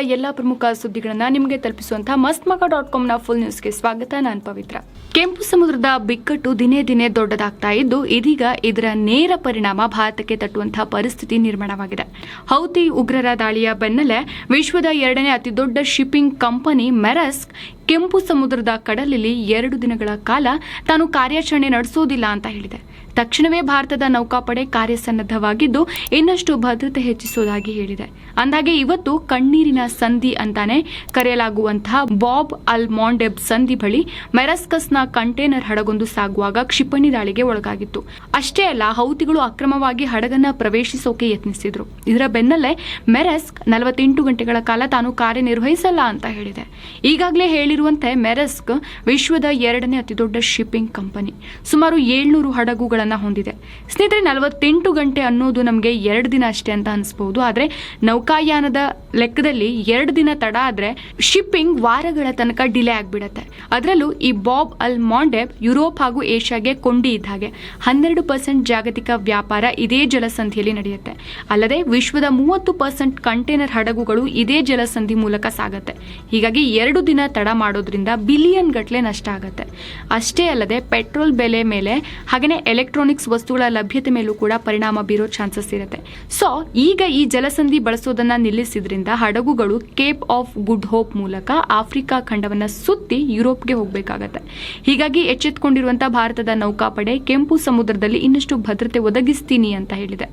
ಎಲ್ಲ ಪ್ರಮುಖ ಸುದ್ದಿಗಳನ್ನ ನಿಮಗೆ ತಲುಪಿಸುವಂತಹ ಮಸ್ತ್ ಮಗ ಡಾಟ್ ಕಾಮ್ನ ಫುಲ್ ನ್ಯೂಸ್ಗೆ ಸ್ವಾಗತ. ನಾನು ಪವಿತ್ರ. ಕೆಂಪು ಸಮುದ್ರದ ಬಿಕ್ಕಟ್ಟು ದಿನೇ ದಿನೇ ದೊಡ್ಡದಾಗ್ತಾ ಇದ್ದು, ಇದೀಗ ಇದರ ನೇರ ಪರಿಣಾಮ ಭಾರತಕ್ಕೆ ತಟ್ಟುವಂತಹ ಪರಿಸ್ಥಿತಿ ನಿರ್ಮಾಣವಾಗಿದೆ. ಹೌತಿ ಉಗ್ರರ ದಾಳಿಯ ಬೆನ್ನಲ್ಲೇ ವಿಶ್ವದ ಎರಡನೇ ಅತಿದೊಡ್ಡ ಶಿಪ್ಪಿಂಗ್ ಕಂಪನಿ ಮೆರಸ್ಕ್ ಕೆಂಪು ಸಮುದ್ರದ ಕಡಲಲ್ಲಿ ಎರಡು ದಿನಗಳ ಕಾಲ ತಾನು ಕಾರ್ಯಾಚರಣೆ ನಡೆಸೋದಿಲ್ಲ ಅಂತ ಹೇಳಿದೆ. ತಕ್ಷಣವೇ ಭಾರತದ ನೌಕಾಪಡೆ ಕಾರ್ಯಸನ್ನದ್ಧವಾಗಿದ್ದು, ಇನ್ನಷ್ಟು ಭದ್ರತೆ ಹೆಚ್ಚಿಸುವುದಾಗಿ ಹೇಳಿದೆ. ಅಂದಾಗೆ ಇವತ್ತು ಕಣ್ಣೀರಿನ ಸಂಧಿ ಅಂತಾನೆ ಕರೆಯಲಾಗುವಂತಹ ಬಾಬ್ ಅಲ್ ಮಾಂಡೆಬ್ ಸಂಧಿ ಬಳಿ ಮೆರಸ್ಕಸ್ನ ಕಂಟೇನರ್ ಹಡಗೊಂದು ಸಾಗುವಾಗ ಕ್ಷಿಪಣಿ ದಾಳಿಗೆ ಒಳಗಾಗಿತ್ತು. ಅಷ್ಟೇ ಅಲ್ಲ, ಹೌತಿಗಳು ಅಕ್ರಮವಾಗಿ ಹಡಗನ್ನ ಪ್ರವೇಶಿಸೋಕೆ ಯತ್ನಿಸಿದ್ರು. ಇದರ ಬೆನ್ನಲ್ಲೇ ಮೆರೆಸ್ಕ್ ನಲವತ್ತೆಂಟು ಗಂಟೆಗಳ ಕಾಲ ತಾನು ಕಾರ್ಯನಿರ್ವಹಿಸಲ್ಲ ಅಂತ ಹೇಳಿದೆ. ಈಗಾಗಲೇ ಹೇಳಿರುವಂತೆ ಮೆರೆಸ್ಕ್ ವಿಶ್ವದ ಎರಡನೇ ಅತಿದೊಡ್ಡ ಶಿಪ್ಪಿಂಗ್ ಕಂಪನಿ. ಸುಮಾರು ಏಳ್ನೂರು ಹಡಗುಗಳನ್ನು ಹೊಂದಿದೆ. ಸ್ನೇಹಿತರೆ, ನಲವತ್ತೆಂಟು ಗಂಟೆ ಅನ್ನೋದು ನಮಗೆ ಎರಡು ದಿನ ಅಷ್ಟೇ ಅಂತ ಅನಿಸ್ಬಹುದು ಆದರೆ ನೌಕಾಯಾನದ ಲೆಕ್ಕದಲ್ಲಿ ಎರಡು ದಿನ ತಡ ಆದ್ರೆ ಶಿಪ್ಪಿಂಗ್ ವಾರಗಳ ತನಕ ಡಿಲೇ ಆಗ್ಬಿಡತ್ತೆ. ಅದರಲ್ಲೂ ಈ ಬಾಬ್ ಅಲ್ ಮಾಂಡೆಬ್ ಯುರೋಪ್ ಹಾಗೂ ಏಷ್ಯಾಗೆ ಕೊಂಡಿ ಇದ್ದ ಹಾಗೆ. ಹನ್ನೆರಡು ಪರ್ಸೆಂಟ್ ಜಾಗತಿಕ ವ್ಯಾಪಾರ ಇದೇ ಜಲಸಂಧಿಯಲ್ಲಿ ನಡೆಯುತ್ತೆ. ಅಲ್ಲದೆ ವಿಶ್ವದ ಮೂವತ್ತು ಪರ್ಸೆಂಟ್ ಕಂಟೈನರ್ ಹಡಗುಗಳು ಇದೇ ಜಲಸಂಧಿ ಮೂಲಕ ಸಾಗತ್ತೆ. ಹೀಗಾಗಿ ಎರಡು ದಿನ ತಡ ಮಾಡೋದ್ರಿಂದ ಬಿಲಿಯನ್ ಗಟ್ಟಲೆ ನಷ್ಟ ಆಗುತ್ತೆ. ಅಷ್ಟೇ ಅಲ್ಲದೆ ಪೆಟ್ರೋಲ್ ಬೆಲೆ ಮೇಲೆ ಹಾಗೆಯೇ ಎಲೆಕ್ಟ್ರಾನಿಕ್ಸ್ ವಸ್ತುಗಳ ಲಭ್ಯತೆ ಮೇಲೂ ಕೂಡ ಪರಿಣಾಮ ಬೀರೋ ಚಾನ್ಸಸ್ ಇರುತ್ತೆ. ಸೊ, ಈಗ ಈ ಜಲಸಂಧಿ ಬಳಸೋದನ್ನ ನಿಲ್ಲಿಸಿದ್ರಿಂದ ಹಡಗುಗಳು ಕೇಪ್ ಆಫ್ ಗುಡ್ ಹೋಪ್ ಮೂಲಕ ಆಫ್ರಿಕಾ ಖಂಡವನ್ನ ಸುತ್ತಿ ಯುರೋಪ್ಗೆ ಹೋಗಬೇಕಾಗತ್ತೆ. ಹೀಗಾಗಿ ಎಚ್ಚೆತ್ತುಕೊಂಡಿರುವಂತಹ ಭಾರತದ ನೌಕಾಪಡೆ ಕೆಂಪು ಸಮುದ್ರದಲ್ಲಿ ಇನ್ನಷ್ಟು ಭದ್ರತೆ ಒದಗಿಸ್ತೀನಿ ಅಂತ ಹೇಳಿದೆ.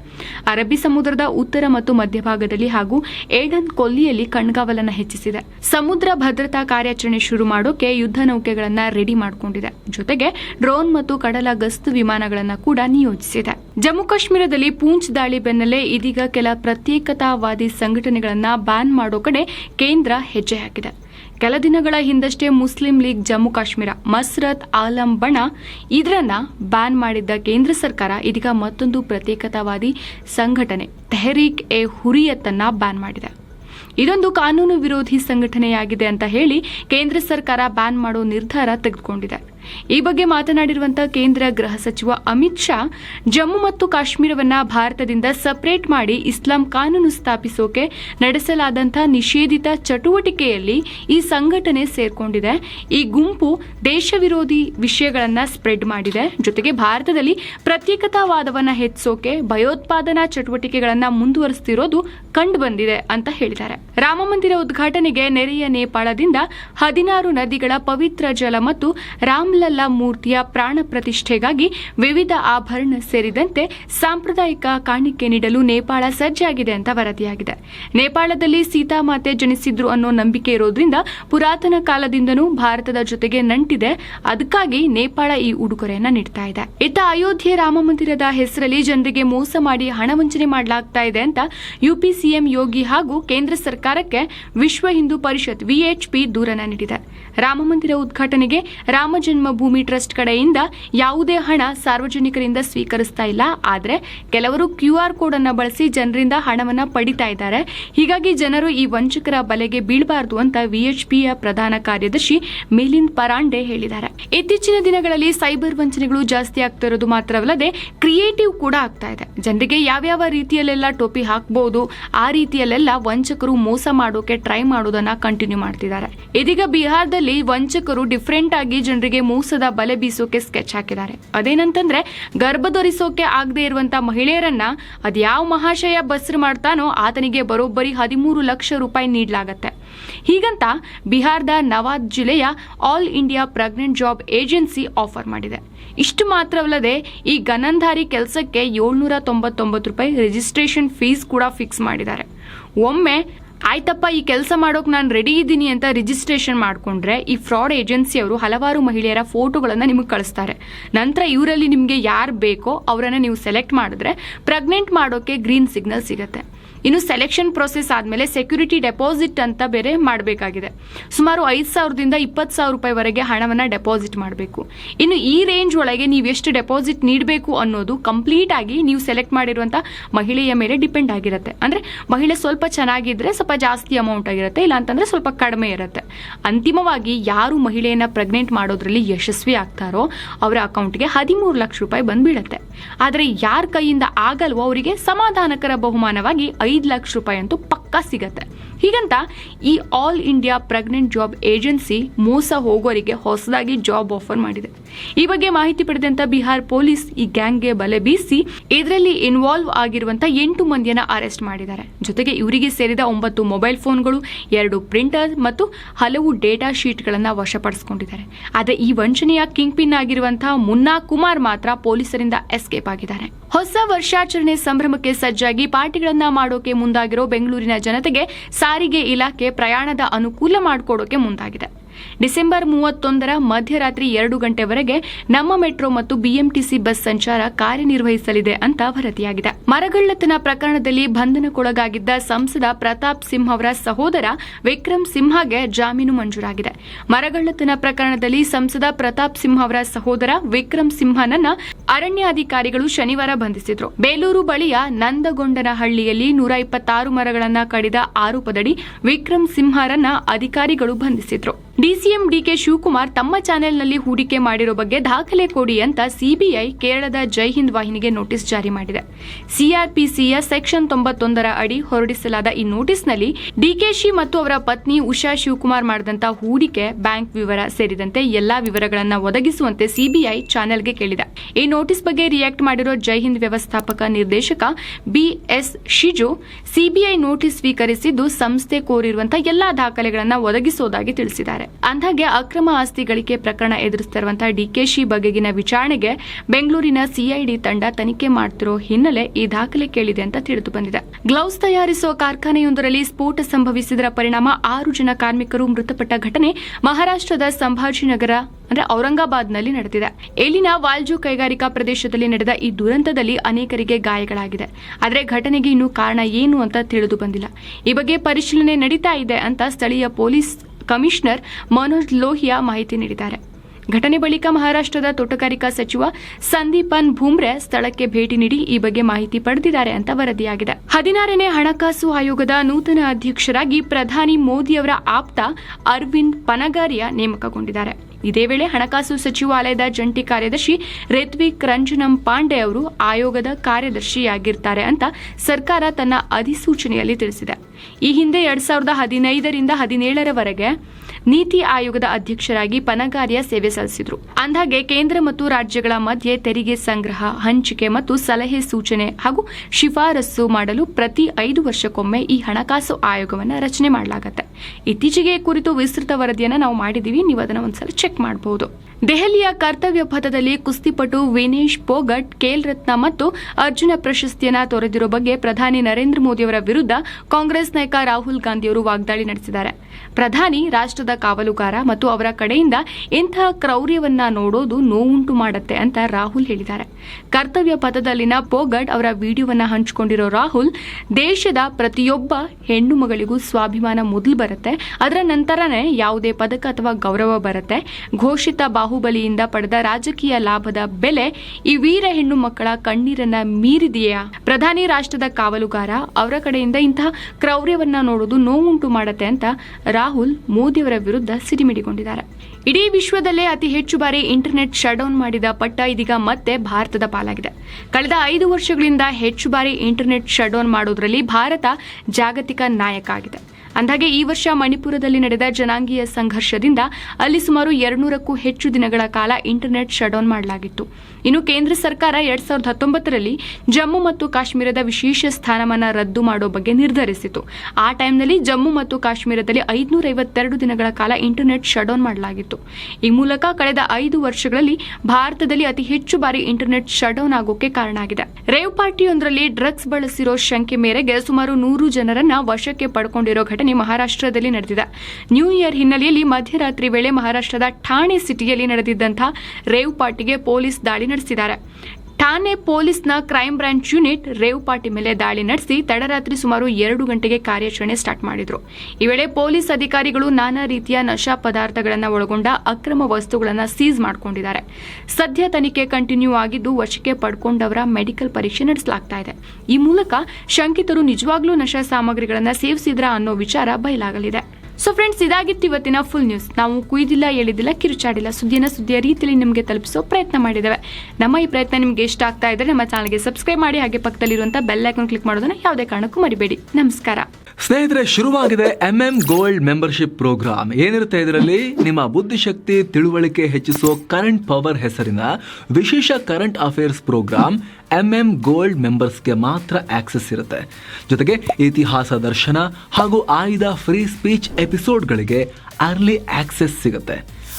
ಅರಬ್ಬಿ ಸಮುದ್ರದ ಉತ್ತರ ಮತ್ತು ಮಧ್ಯಭಾಗದಲ್ಲಿ ಹಾಗೂ ಏಡನ್ ಕೊಲ್ಲಿಯಲ್ಲಿ ಕಣ್ಗಾವಲನ್ನು ಹೆಚ್ಚಿಸಿದೆ. ಸಮುದ್ರ ಭದ್ರತಾ ಕಾರ್ಯಾಚರಣೆ ಶುರು ಮಾಡೋಕೆ ಯುದ್ಧ ನೌಕೆಗಳನ್ನ ರೆಡಿ ಮಾಡಿಕೊಂಡಿದೆ. ಜೊತೆಗೆ ಡ್ರೋನ್ ಮತ್ತು ಕಡಲ ಗಸ್ತು ವಿಮಾನಗಳನ್ನ ಕೂಡ ನಿಯೋಜಿಸಿದೆ. ಜಮ್ಮು ಕಾಶ್ಮೀರದಲ್ಲಿ ಪೂಂಚ್ ದಾಳಿ ಬೆನ್ನಲ್ಲೇ ಇದೀಗ ಕೆಲ ಪ್ರತ್ಯೇಕತಾವಾದಿ ಸಂಘಟನೆಗಳನ್ನ ಬ್ಯಾನ್ ಮಾಡೋ ಕಡೆ ಕೇಂದ್ರ ಹೆಜ್ಜೆ ಹಾಕಿದೆ. ಕೆಲ ದಿನಗಳ ಹಿಂದಷ್ಟೇ ಮುಸ್ಲಿಂ ಲೀಗ್ ಜಮ್ಮು ಕಾಶ್ಮೀರ ಮಸ್ರತ್ ಆಲಂ ಬಣ ಇದರನ್ನ ಬ್ಯಾನ್ ಮಾಡಿದ್ದ ಕೇಂದ್ರ ಸರ್ಕಾರ ಇದೀಗ ಮತ್ತೊಂದು ಪ್ರತ್ಯೇಕತಾವಾದಿ ಸಂಘಟನೆ ತೆಹರೀಕ್ ಎ ಹುರಿಯತ್ತನ್ನ ಬ್ಯಾನ್ ಮಾಡಿದೆ. ಇದೊಂದು ಕಾನೂನು ವಿರೋಧಿ ಸಂಘಟನೆಯಾಗಿದೆ ಅಂತ ಹೇಳಿ ಕೇಂದ್ರ ಸರ್ಕಾರ ಬ್ಯಾನ್ ಮಾಡೋ ನಿರ್ಧಾರ ತೆಗೆದುಕೊಂಡಿದೆ. ಈ ಬಗ್ಗೆ ಮಾತನಾಡಿರುವಂತಹ ಕೇಂದ್ರ ಗೃಹ ಸಚಿವ ಅಮಿತ್ ಶಾ, ಜಮ್ಮು ಮತ್ತು ಕಾಶ್ಮೀರವನ್ನ ಭಾರತದಿಂದ ಸಪರೇಟ್ ಮಾಡಿ ಇಸ್ಲಾಂ ಕಾನೂನು ಸ್ಥಾಪಿಸೋಕೆ ನಡೆಸಲಾದಂತಹ ನಿಷೇಧಿತ ಚಟುವಟಿಕೆಯಲ್ಲಿ ಈ ಸಂಘಟನೆ ಸೇರ್ಕೊಂಡಿದೆ. ಈ ಗುಂಪು ದೇಶ ವಿರೋಧಿ ವಿಷಯಗಳನ್ನ ಸ್ಪ್ರೆಡ್ ಮಾಡಿದೆ. ಜೊತೆಗೆ ಭಾರತದಲ್ಲಿ ಪ್ರತ್ಯೇಕತಾವಾದವನ್ನ ಹೆಚ್ಚಿಸೋಕೆ ಭಯೋತ್ಪಾದನಾ ಚಟುವಟಿಕೆಗಳನ್ನ ಮುಂದುವರಿಸುತ್ತಿರೋದು ಕಂಡು ಬಂದಿದೆ ಅಂತ ಹೇಳಿದ್ದಾರೆ. ರಾಮ ಮಂದಿರ ಉದ್ಘಾಟನೆಗೆ ನೆರೆಯ ನೇಪಾಳದಿಂದ ಹದಿನಾರು ನದಿಗಳ ಪವಿತ್ರ ಜಲ ಮತ್ತು ರಾಮ್ಲಲ್ಲಾ ಮೂರ್ತಿಯ ಪ್ರಾಣ ಪ್ರತಿಷ್ಠೆಗಾಗಿ ವಿವಿಧ ಆಭರಣ ಸೇರಿದಂತೆ ಸಾಂಪ್ರದಾಯಿಕ ಕಾಣಿಕೆ ನೀಡಲು ನೇಪಾಳ ಸಜ್ಜಾಗಿದೆ ಅಂತ ವರದಿಯಾಗಿದೆ. ನೇಪಾಳದಲ್ಲಿ ಸೀತಾಮಾತೆ ಜನಿಸಿದ್ರು ಅನ್ನೋ ನಂಬಿಕೆ ಇರೋದ್ರಿಂದ ಪುರಾತನ ಕಾಲದಿಂದನೂ ಭಾರತದ ಜೊತೆಗೆ ನಂಟಿದೆ. ಅದಕ್ಕಾಗಿ ನೇಪಾಳ ಈ ಉಡುಗೊರೆಯನ್ನ ನೀಡ್ತಾ ಇದೆ. ಇತ್ತ ಅಯೋಧ್ಯೆ ರಾಮ ಮಂದಿರದ ಹೆಸರಲ್ಲಿ ಜನರಿಗೆ ಮೋಸ ಮಾಡಿ ಹಣ ವಂಚನೆ ಮಾಡಲಾಗ್ತಾ ಇದೆ ಅಂತ ಯುಪಿ ಸಿಎಂ ಯೋಗಿ ಹಾಗೂ ಕೇಂದ್ರ ಸರ್ಕಾರಕ್ಕೆ ವಿಶ್ವ ಹಿಂದೂ ಪರಿಷತ್ ವಿಎಚ್ಪಿ ದೂರನ ನೀಡಿದೆ. ರಾಮ ಮಂದಿರ ಉದ್ಘಾಟನೆಗೆ ರಾಮ ಜನ್ಮಭೂಮಿ ಟ್ರಸ್ಟ್ ಕಡೆಯಿಂದ ಯಾವುದೇ ಹಣ ಸಾರ್ವಜನಿಕರಿಂದ ಸ್ವೀಕರಿಸ್ತಾ ಇಲ್ಲ. ಆದರೆ ಕೆಲವರು ಕ್ಯೂ ಆರ್ ಕೋಡ್ ಅನ್ನ ಬಳಸಿ ಜನರಿಂದ ಹಣವನ್ನು ಪಡಿತಾ ಇದ್ದಾರೆ. ಹೀಗಾಗಿ ಜನರು ಈ ವಂಚಕರ ಬಲೆಗೆ ಬೀಳಬಾರದು ಅಂತ ವಿಎಚ್ಪಿಯ ಪ್ರಧಾನ ಕಾರ್ಯದರ್ಶಿ ಮಿಲಿಂದ್ ಪರಾಂಡೆ ಹೇಳಿದ್ದಾರೆ. ಇತ್ತೀಚಿನ ದಿನಗಳಲ್ಲಿ ಸೈಬರ್ ವಂಚನೆಗಳು ಜಾಸ್ತಿ ಆಗ್ತಾ ಇರೋದು ಮಾತ್ರವಲ್ಲದೆ ಕ್ರಿಯೇಟಿವ್ ಕೂಡ ಆಗ್ತಾ ಇದೆ. ಜನರಿಗೆ ಯಾವ್ಯಾವ ರೀತಿಯಲ್ಲೆಲ್ಲ ಟೋಪಿ ಹಾಕಬಹುದು ಆ ರೀತಿಯಲ್ಲೆಲ್ಲ ವಂಚಕರು ಮೋಸ ಮಾಡೋಕೆ ಟ್ರೈ ಮಾಡೋದನ್ನ ಕಂಟಿನ್ಯೂ ಮಾಡ್ತಿದ್ದಾರೆ. ಇದೀಗ ಬಿಹಾರದಲ್ಲಿ ವಂಚಕರು ಡಿಫ್ರೆಂಟ್ ಆಗಿ ಜನರಿಗೆ ಮೋಸದ ಬಲೆ ಬೀಸೋಕೆ ಸ್ಕೆಚ್ ಹಾಕಿದ್ದಾರೆ. ಅದೇನಂತಂದ್ರೆ, ಗರ್ಭ ಧರಿಸೋಕೆ ಆಗದೆ ಇರುವಂತ ಮಹಿಳೆಯರನ್ನ ಅದ್ಯಾವ ಮಹಾಶಯ ಬಸ್ರು ಮಾಡ್ತಾನೋ ಆತನಿಗೆ ಬರೋಬ್ಬರಿ ಹದಿಮೂರು ಲಕ್ಷ ರೂಪಾಯಿ ನೀಡಲಾಗತ್ತೆ. ಹೀಗಂತ ಬಿಹಾರದ ನವಾದ್ ಜಿಲ್ಲೆಯ All India Pregnant Job Agency offer ಮಾಡಿದೆ. ಇಷ್ಟು ಮಾತ್ರವಲ್ಲದೆ, ಈ ಗನಂಧಾರಿ ಕೆಲಸಕ್ಕೆ ಏಳ್ನೂರ ತೊಂಬತ್ತೊಂಬತ್ತು ರೂಪಾಯಿ ರಿಜಿಸ್ಟ್ರೇಷನ್ ಫೀಸ್ ಕೂಡ ಫಿಕ್ಸ್ ಮಾಡಿದ್ದಾರೆ. ಒಮ್ಮೆ ಆಯ್ತಪ್ಪ, ಈ ಕೆಲಸ ಮಾಡೋಕೆ ನಾನು ರೆಡಿ ಇದ್ದೀನಿ ಅಂತ ರಿಜಿಸ್ಟ್ರೇಷನ್ ಮಾಡಿಕೊಂಡ್ರೆ ಈ ಫ್ರಾಡ್ ಏಜೆನ್ಸಿಯವರು ಹಲವಾರು ಮಹಿಳೆಯರ ಫೋಟೋಗಳನ್ನು ನಿಮಗೆ ಕಳಿಸ್ತಾರೆ. ನಂತರ ಇವರಲ್ಲಿ ನಿಮಗೆ ಯಾರು ಬೇಕೋ ಅವರನ್ನು ನೀವು ಸೆಲೆಕ್ಟ್ ಮಾಡಿದ್ರೆ ಪ್ರೆಗ್ನೆಂಟ್ ಮಾಡೋಕ್ಕೆ ಗ್ರೀನ್ ಸಿಗ್ನಲ್ ಸಿಗುತ್ತೆ. ಇನ್ನು ಸೆಲೆಕ್ಷನ್ ಪ್ರೊಸೆಸ್ ಆದಮೇಲೆ ಸೆಕ್ಯೂರಿಟಿ ಡೆಪಾಸಿಟ್ ಅಂತ ಬೇರೆ ಮಾಡಬೇಕಾಗಿದೆ. ಸುಮಾರು ಐದು ಸಾವಿರದಿಂದ ಇಪ್ಪತ್ತು ಸಾವಿರ ರೂಪಾಯಿವರೆಗೆ ಹಣವನ್ನು ಡೆಪಾಸಿಟ್ ಮಾಡಬೇಕು. ಇನ್ನು ಈ ರೇಂಜ್ ಒಳಗೆ ನೀವು ಎಷ್ಟು ಡೆಪಾಸಿಟ್ ನೀಡಬೇಕು ಅನ್ನೋದು ಕಂಪ್ಲೀಟ್ ಆಗಿ ನೀವು ಸೆಲೆಕ್ಟ್ ಮಾಡಿರುವಂಥ ಮಹಿಳೆಯ ಮೇಲೆ ಡಿಪೆಂಡ್ ಆಗಿರುತ್ತೆ. ಅಂದರೆ ಮಹಿಳೆ ಸ್ವಲ್ಪ ಚೆನ್ನಾಗಿದ್ರೆ ಸ್ವಲ್ಪ ಜಾಸ್ತಿ ಅಮೌಂಟ್ ಆಗಿರುತ್ತೆ ಇಲ್ಲ ಅಂತಂದ್ರೆ ಸ್ವಲ್ಪ ಕಡಿಮೆ ಇರುತ್ತೆ. ಅಂತಿಮವಾಗಿ ಯಾರು ಮಹಿಳೆಯನ್ನು ಪ್ರೆಗ್ನೆಂಟ್ ಮಾಡೋದ್ರಲ್ಲಿ ಯಶಸ್ವಿ ಆಗ್ತಾರೋ ಅವರ ಅಕೌಂಟ್ಗೆ ಹದಿಮೂರು ಲಕ್ಷ ರೂಪಾಯಿ ಬಂದ್ಬಿಡುತ್ತೆ. ಆದರೆ ಯಾರ ಕೈಯಿಂದ ಆಗಲ್ವೋ ಅವರಿಗೆ ಸಮಾಧಾನಕರ ಬಹುಮಾನವಾಗಿ ಲಕ್ಷ ರೂಪಾಯಿ ಅಂತೂ ಪಕ್ಕ ಪಕ್ಕಾ ಸಿಗತ್ತೆ. ಹೀಗಂತ ಈ All India Pregnant Job Agency ಮೋಸ ಹೋಗೋರಿಗೆ ಹೊಸದಾಗಿ ಜಾಬ್ ಆಫರ್ ಮಾಡಿದೆ. ಈ ಬಗ್ಗೆ ಮಾಹಿತಿ ಪಡೆದಂತ ಬಿಹಾರ್ ಪೊಲೀಸ್ ಈ ಗ್ಯಾಂಗ್ಗೆ ಬಲೆ ಬೀಸಿ ಇದರಲ್ಲಿ ಇನ್ವಾಲ್ವ್ ಆಗಿರುವಂತ ಎಂಟು ಮಂದಿಯನ್ನ ಅರೆಸ್ಟ್ ಮಾಡಿದ್ದಾರೆ. ಜೊತೆಗೆ ಇವರಿಗೆ ಸೇರಿದ ಒಂಬತ್ತು ಮೊಬೈಲ್ ಫೋನ್ಗಳು ಎರಡು ಪ್ರಿಂಟರ್ ಮತ್ತು ಹಲವು ಡೇಟಾ ಶೀಟ್ಗಳನ್ನ ವಶಪಡಿಸಿಕೊಂಡಿದ್ದಾರೆ. ಆದರೆ ಈ ವಂಚನೆಯ ಕಿಂಗ್ ಪಿನ್ ಆಗಿರುವಂತಹ ಮುನ್ನಾ ಕುಮಾರ್ ಮಾತ್ರ ಪೊಲೀಸರಿಂದ ಎಸ್ಕೇಪ್ ಆಗಿದ್ದಾರೆ. ಹೊಸ ವರ್ಷಾಚರಣೆ ಸಂಭ್ರಮಕ್ಕೆ ಸಜ್ಜಾಗಿ ಪಾರ್ಟಿಗಳನ್ನ ಮಾಡೋಕೆ ಮುಂದಾಗಿರೋ ಬೆಂಗಳೂರಿನ ಜನತೆಗೆ ಸಾರಿಗೆ ಇಲಾಖೆ ಪ್ರಯಾಣದ ಅನುಕೂಲ ಮಾಡಿಕೊಡೋಕೆ ಮುಂದಾಗಿದೆ. ಡಿಸೆಂಬರ್ ಮೂವತ್ತೊಂದರ ಮಧ್ಯರಾತ್ರಿ ಎರಡು ಗಂಟೆವರೆಗೆ ನಮ್ಮ ಮೆಟ್ರೋ ಮತ್ತು ಬಿಎಂಟಿಸಿ ಬಸ್ ಸಂಚಾರ ಕಾರ್ಯನಿರ್ವಹಿಸಲಿದೆ ಅಂತ ವರದಿಯಾಗಿದೆ. ಮರಗಳ್ಳತನ ಪ್ರಕರಣದಲ್ಲಿ ಬಂಧನಕ್ಕೊಳಗಾಗಿದ್ದ ಸಂಸದ ಪ್ರತಾಪ್ ಸಿಂಹ ಅವರ ಸಹೋದರ ವಿಕ್ರಮ್ ಸಿಂಹಗೆ ಜಾಮೀನು ಮಂಜೂರಾಗಿದೆ. ಮರಗಳ್ಳತನ ಪ್ರಕರಣದಲ್ಲಿ ಸಂಸದ ಪ್ರತಾಪ್ ಸಿಂಹ ಅವರ ಸಹೋದರ ವಿಕ್ರಮ್ ಸಿಂಹನನ್ನ ಅರಣ್ಯಾಧಿಕಾರಿಗಳು ಶನಿವಾರ ಬಂಧಿಸಿದ್ರು. ಬೇಲೂರು ಬಳಿಯ ನಂದಗೊಂಡನಹಳ್ಳಿಯಲ್ಲಿ ನೂರ ಇಪ್ಪತ್ತಾರು ಮರಗಳನ್ನು ಕಡಿದ ಆರೋಪದಡಿ ವಿಕ್ರಮ್ ಸಿಂಹರನ್ನ ಅಧಿಕಾರಿಗಳು ಬಂಧಿಸಿದ್ರು. ಡಿಸಿಎಂ ಡಿಕೆ ಶಿವಕುಮಾರ್ ತಮ್ಮ ಚಾನೆಲ್ನಲ್ಲಿ ಹೂಡಿಕೆ ಮಾಡಿರೋ ಬಗ್ಗೆ ದಾಖಲೆ ಕೊಡಿ ಅಂತ ಸಿಬಿಐ ಕೇರಳದ ಜೈ ಹಿಂದ್ ವಾಹಿನಿಗೆ ನೋಟಿಸ್ ಜಾರಿ ಮಾಡಿದೆ. ಸಿಆರ್ಪಿಸಿಯ ಸೆಕ್ಷನ್ ತೊಂಬತ್ತೊಂದರ ಅಡಿ ಹೊರಡಿಸಲಾದ ಈ ನೋಟಿಸ್ನಲ್ಲಿ ಡಿಕೆಶಿ ಮತ್ತು ಅವರ ಪತ್ನಿ ಉಷಾ ಶಿವಕುಮಾರ್ ಮಾಡಿದಂತಹ ಹೂಡಿಕೆ, ಬ್ಯಾಂಕ್ ವಿವರ ಸೇರಿದಂತೆ ಎಲ್ಲಾ ವಿವರಗಳನ್ನು ಒದಗಿಸುವಂತೆ ಸಿಬಿಐ ಚಾನೆಲ್ಗೆ ಕೇಳಿದೆ. ಈ ನೋಟಿಸ್ ಬಗ್ಗೆ ರಿಯಾಕ್ಟ್ ಮಾಡಿರೋ ಜೈ ಹಿಂದ್ ವ್ಯವಸ್ಥಾಪಕ ನಿರ್ದೇಶಕ ಬಿಎಸ್ ಶಿಜು ಸಿಬಿಐ ನೋಟಿಸ್ ಸ್ವೀಕರಿಸಿದ್ದು ಸಂಸ್ಥೆ ಕೋರಿರುವಂತಹ ಎಲ್ಲಾ ದಾಖಲೆಗಳನ್ನು ಒದಗಿಸುವುದಾಗಿ ತಿಳಿಸಿದ್ದಾರೆ. ಅಂದಾಗೆ ಅಕ್ರಮ ಆಸ್ತಿ ಗಳಿಕೆ ಪ್ರಕರಣ ಎದುರಿಸುತ್ತಿರುವಂತಹ ಡಿಕೆಶಿ ಬಗೆಗಿನ ವಿಚಾರಣೆಗೆ ಬೆಂಗಳೂರಿನ ಸಿಐಡಿ ತಂಡ ತನಿಖೆ ಮಾಡ್ತಿರೋ ಹಿನ್ನೆಲೆ ಈ ದಾಖಲೆ ಕೇಳಿದೆ ಅಂತ ತಿಳಿದು ಬಂದಿದೆ. ಗ್ಲೌಸ್ ತಯಾರಿಸುವ ಕಾರ್ಖಾನೆಯೊಂದರಲ್ಲಿ ಸ್ಫೋಟ ಸಂಭವಿಸಿದರ ಪರಿಣಾಮ ಆರು ಜನ ಕಾರ್ಮಿಕರು ಮೃತಪಟ್ಟ ಘಟನೆ ಮಹಾರಾಷ್ಟ್ರದ ಸಂಭಾಜಿನಗರ ಅಂದ್ರೆ ಔರಂಗಾಬಾದ್ನಲ್ಲಿ ನಡೆದಿದೆ. ಇಲ್ಲಿನ ವಾಲ್ಜು ಕೈಗಾರಿಕಾ ಪ್ರದೇಶದಲ್ಲಿ ನಡೆದ ಈ ದುರಂತದಲ್ಲಿ ಅನೇಕರಿಗೆ ಗಾಯಗಳಾಗಿದೆ. ಆದರೆ ಘಟನೆಗೆ ಇನ್ನೂ ಕಾರಣ ಏನು ಅಂತ ತಿಳಿದು ಬಂದಿಲ್ಲ. ಈ ಬಗ್ಗೆ ಪರಿಶೀಲನೆ ನಡೀತಾ ಇದೆ ಅಂತ ಸ್ಥಳೀಯ ಪೊಲೀಸ್ ಕಮಿಷನರ್ ಮನೋಜ್ ಲೋಹಿಯಾ ಮಾಹಿತಿ ನೀಡಿದ್ದಾರೆ. ಘಟನೆ ಬಳಿಕ ಮಹಾರಾಷ್ಟ್ರದ ತೋಟಗಾರಿಕಾ ಸಚಿವ ಸಂದೀಪನ್ ಭೂಮ್ರೆ ಸ್ಥಳಕ್ಕೆ ಭೇಟಿ ನೀಡಿ ಈ ಬಗ್ಗೆ ಮಾಹಿತಿ ಪಡೆದಿದ್ದಾರೆ ಅಂತ ವರದಿಯಾಗಿದೆ. ಹದಿನಾರನೇ ಹಣಕಾಸು ಆಯೋಗದ ನೂತನ ಅಧ್ಯಕ್ಷರಾಗಿ ಪ್ರಧಾನಿ ಮೋದಿಯವರ ಆಪ್ತ ಅರವಿಂದ್ ಪನಗಾರಿಯಾ ನೇಮಕಗೊಂಡಿದ್ದಾರೆ. ಇದೇ ವೇಳೆ ಹಣಕಾಸು ಸಚಿವಾಲಯದ ಜಂಟಿ ಕಾರ್ಯದರ್ಶಿ ರಿತ್ವಿಕ್ ರಂಜನಂ ಪಾಂಡೆ ಅವರು ಆಯೋಗದ ಕಾರ್ಯದರ್ಶಿಯಾಗಿರ್ತಾರೆ ಅಂತ ಸರ್ಕಾರ ತನ್ನ ಅಧಿಸೂಚನೆಯಲ್ಲಿ ತಿಳಿಸಿದೆ. ಈ ಹಿಂದೆ ಎರಡ್ ಸಾವಿರದ ಹದಿನೈದರಿಂದ ಹದಿನೇಳರವರೆಗೆ ನೀತಿ ಆಯೋಗದ ಅಧ್ಯಕ್ಷರಾಗಿ ಪನಗಾರಿಯ ಸೇವೆ ಸಲ್ಲಿಸಿದ್ರು. ಅಂದಾಗೆ ಕೇಂದ್ರ ಮತ್ತು ರಾಜ್ಯಗಳ ಮಧ್ಯೆ ತೆರಿಗೆ ಸಂಗ್ರಹ, ಹಂಚಿಕೆ ಮತ್ತು ಸಲಹೆ ಸೂಚನೆ ಹಾಗೂ ಶಿಫಾರಸು ಮಾಡಲು ಪ್ರತಿ ಐದು ವರ್ಷಕ್ಕೊಮ್ಮೆ ಈ ಹಣಕಾಸು ಆಯೋಗವನ್ನು ರಚನೆ ಮಾಡಲಾಗುತ್ತೆ. ಇತ್ತೀಚೆಗೆ ಕುರಿತು ವಿಸ್ತೃತ ವರದಿಯನ್ನು ನಾವು ಮಾಡಿದ್ದೀವಿ ನೀವು ಅದನ್ನು ಒಂದ್ಸಲ ಚೆಕ್ ಮಾಡಬಹುದು ದೆಹಲಿಯ ಕರ್ತವ್ಯ ಪಥದಲ್ಲಿ ಕುಸ್ತಿಪಟು ವಿನೇಶ್ ಪೋಗಟ್ ಖೇಲ್ ರತ್ನ ಮತ್ತು ಅರ್ಜುನ ಪ್ರಶಸ್ತಿಯನ್ನ ತೊರೆದಿರುವ ಬಗ್ಗೆ ಪ್ರಧಾನಿ ನರೇಂದ್ರ ಮೋದಿಯವರ ವಿರುದ್ಧ ಕಾಂಗ್ರೆಸ್ ನಾಯಕ ರಾಹುಲ್ ಗಾಂಧಿಯವರು ವಾಗ್ದಾಳಿ ನಡೆಸಿದ್ದಾರೆ. ಪ್ರಧಾನಿ ರಾಷ್ಟ್ರದ ಕಾವಲುಗಾರ ಮತ್ತು ಅವರ ಕಡೆಯಿಂದ ಇಂತಹ ಕ್ರೌರ್ಯವನ್ನ ನೋಡೋದು ನೋವುಂಟು ಮಾಡುತ್ತೆ ಅಂತ ರಾಹುಲ್ ಹೇಳಿದ್ದಾರೆ. ಕರ್ತವ್ಯ ಪಥದಲ್ಲಿನ ಪೋಗಟ್ ಅವರ ವಿಡಿಯೋವನ್ನ ಹಂಚಿಕೊಂಡಿರೋ ರಾಹುಲ್, ದೇಶದ ಪ್ರತಿಯೊಬ್ಬ ಹೆಣ್ಣು ಮಗಳಿಗೂ ಸ್ವಾಭಿಮಾನ ಮೊದಲು ಬರುತ್ತೆ, ಅದರ ನಂತರನೇ ಯಾವುದೇ ಪದಕ ಅಥವಾ ಗೌರವ ಬರುತ್ತೆ, ಘೋಷಿತ ಬಾಹುಬಲಿಯಿಂದ ಪಡೆದ ರಾಜಕೀಯ ಲಾಭದ ಬೆಲೆ ಈ ವೀರ ಹೆಣ್ಣು ಮಕ್ಕಳ ಕಣ್ಣೀರನ್ನ ಮೀರಿದೆಯಾ? ಪ್ರಧಾನಿ ರಾಷ್ಟ್ರದ ಕಾವಲುಗಾರ ಅವರ ಕಡೆಯಿಂದ ಇಂತಹ ಕ್ರೌರ್ಯವನ್ನ ನೋಡೋದು ನೋವುಂಟು ಮಾಡತ್ತೆ ಅಂತ ರಾಹುಲ್ ಮೋದಿಯವರ ವಿರುದ್ಧ ಸಿಡಿಮಿಡಿಗೊಂಡಿದ್ದಾರೆ ಇಡೀ ವಿಶ್ವದಲ್ಲೇ ಅತಿ ಹೆಚ್ಚು ಬಾರಿ ಇಂಟರ್ನೆಟ್ ಶಟ್ ಡೌನ್ ಮಾಡಿದ ಪಟ್ಟ ಇದೀಗ ಮತ್ತೆ ಭಾರತದ ಪಾಲಾಗಿದೆ. ಕಳೆದ ಐದು ವರ್ಷಗಳಿಂದ ಹೆಚ್ಚು ಬಾರಿ ಇಂಟರ್ನೆಟ್ ಶಟ್ ಡೌನ್ ಮಾಡೋದ್ರಲ್ಲಿ ಭಾರತ ಜಾಗತಿಕ ನಾಯಕ ಆಗಿದೆ. ಅಂದಾಗೆ ಈ ವರ್ಷ ಮಣಿಪುರದಲ್ಲಿ ನಡೆದ ಜನಾಂಗೀಯ ಸಂಘರ್ಷದಿಂದ ಅಲ್ಲಿ ಸುಮಾರು ಎರಡ್ನೂರಕ್ಕೂ ಹೆಚ್ಚು ದಿನಗಳ ಕಾಲ ಇಂಟರ್ನೆಟ್ ಶಟ್ ಡೌನ್ ಮಾಡಲಾಗಿತ್ತು. ಇನ್ನು ಕೇಂದ್ರ ಸರ್ಕಾರ ಎರಡ್ ಸಾವಿರದ ಹತ್ತೊಂಬತ್ತರಲ್ಲಿ ಜಮ್ಮು ಮತ್ತು ಕಾಶ್ಮೀರದ ವಿಶೇಷ ಸ್ಥಾನಮಾನ ರದ್ದು ಮಾಡೋ ಬಗ್ಗೆ ನಿರ್ಧರಿಸಿತು. ಆ ಟೈಮ್ನಲ್ಲಿ ಜಮ್ಮು ಮತ್ತು ಕಾಶ್ಮೀರದಲ್ಲಿ ಐದುನೂರ ಐವತ್ತೆರಡು ದಿನಗಳ ಕಾಲ ಇಂಟರ್ನೆಟ್ ಶಟ್ ಡೌನ್ ಮಾಡಲಾಗಿತ್ತು. ಈ ಮೂಲಕ ಕಳೆದ ಐದು ವರ್ಷಗಳಲ್ಲಿ ಭಾರತದಲ್ಲಿ ಅತಿ ಹೆಚ್ಚು ಬಾರಿ ಇಂಟರ್ನೆಟ್ ಶಟ್ ಡೌನ್ ಆಗೋಕೆ ಕಾರಣ ಆಗಿದೆ. ರೇವ್ ಪಾರ್ಟಿಯೊಂದರಲ್ಲಿ ಡ್ರಗ್ಸ್ ಬಳಸಿರೋ ಶಂಕೆ ಮೇರೆಗೆ ಸುಮಾರು ನೂರು ಜನರನ್ನ ವಶಕ್ಕೆ ಪಡ್ಕೊಂಡಿರೋ ಘಟನೆ ಮಹಾರಾಷ್ಟ್ರದಲ್ಲಿ ನಡೆದಿದೆ. ನ್ಯೂ ಇಯರ್ ಹಿನ್ನೆಲೆಯಲ್ಲಿ ಮಧ್ಯರಾತ್ರಿ ವೇಳೆ ಮಹಾರಾಷ್ಟ್ರದ ಠಾಣೆ ಸಿಟಿಯಲ್ಲಿ ನಡೆದಿದ್ದಂತಹ ರೇವ್ ಪಾರ್ಟಿಗೆ ಪೊಲೀಸ್ ದಾಳಿ ನಡೆಸಿದ್ದಾರೆ. ಠಾಣೆ ಪೊಲೀಸ್ನ crime branch unit rave party ಮೇಲೆ ದಾಳಿ ನಡೆಸಿ ತಡರಾತ್ರಿ ಸುಮಾರು ಎರಡು ಗಂಟೆಗೆ ಕಾರ್ಯಾಚರಣೆ ಸ್ಟಾರ್ಟ್ ಮಾಡಿದ್ರು. ಈ ವೇಳೆ ಪೊಲೀಸ್ ಅಧಿಕಾರಿಗಳು ನಾನಾ ರೀತಿಯ ನಶಾ ಪದಾರ್ಥಗಳನ್ನು ಒಳಗೊಂಡ ಅಕ್ರಮ ವಸ್ತುಗಳನ್ನು ಸೀಸ್ ಮಾಡಿಕೊಂಡಿದ್ದಾರೆ. ಸದ್ಯ ತನಿಖೆ ಕಂಟಿನ್ಯೂ ಆಗಿದ್ದು ವಶಕ್ಕೆ ಪಡ್ಕೊಂಡವರ ಮೆಡಿಕಲ್ ಪರೀಕ್ಷೆ ನಡೆಸಲಾಗ್ತಾ ಇದೆ. ಈ ಮೂಲಕ ಶಂಕಿತರು ನಿಜವಾಗ್ಲೂ ನಶಾ ಸಾಮಗ್ರಿಗಳನ್ನು ಸೇವಿಸಿದ್ರ ಅನ್ನೋ ವಿಚಾರ ಬಯಲಾಗಲಿದೆ. ಸೊ ಫ್ರೆಂಡ್ಸ್ ಇದಾಗಿತ್ತು ಇವತ್ತಿನ ಫುಲ್ ನ್ಯೂಸ್ ನಾವು ಕುಯ್ದಿಲ್ಲ, ಹೇಳಿದಿಲ್ಲ, ಕಿರುಚಾಡಿಲ್ಲ. ಸುದ್ದಿಯನ್ನು ಸುದ್ದಿಯ ರೀತಿಯಲ್ಲಿ ನಿಮಗೆ ತಲುಪಿಸೋ ಪ್ರಯತ್ನ ಮಾಡಿದ್ದೇವೆ. ನಮ್ಮ ಈ ಪ್ರಯತ್ನ ನಿಮಗೆ ಇಷ್ಟ ಆಗ್ತಾ ಇದ್ದರೆ ನಮ್ಮ ಚಾನಲ್ಗೆ ಸಬ್ಸ್ಕ್ರೈಬ್ ಮಾಡಿ, ಹಾಗೆ ಪಕ್ಕದಲ್ಲಿರುವಂಥ ಬೆಲ್ ಐಕಾನ್ ಕ್ಲಿಕ್ ಮಾಡೋದನ್ನ ಯಾವುದೇ ಕಾರಣಕ್ಕೂ ಮರಿಬೇಡಿ. ನಮಸ್ಕಾರ. ಸ್ನೇಹಿತರೆ, ಶುರುವಾಗಿದೆ M M gold membership program ಏನಿರುತ್ತೆ ಇದರಲ್ಲಿ? ನಿಮ್ಮ ಬುದ್ಧಿಶಕ್ತಿ, ತಿಳುವಳಿಕೆ ಹೆಚ್ಚಿಸೋ ಕರೆಂಟ್ ಪವರ್ ಹೆಸರಿನ ವಿಶೇಷ current affairs program M M gold ಮೆಂಬರ್ಸ್ಗೆ ಮಾತ್ರ ಆಕ್ಸೆಸ್ ಇರುತ್ತೆ. ಜೊತೆಗೆ ಇತಿಹಾಸ ದರ್ಶನ ಹಾಗೂ ಆಯ್ದ ಫ್ರೀ ಸ್ಪೀಚ್ ಎಪಿಸೋಡ್ಗಳಿಗೆ ಅರ್ಲಿ ಆಕ್ಸೆಸ್ ಸಿಗುತ್ತೆ.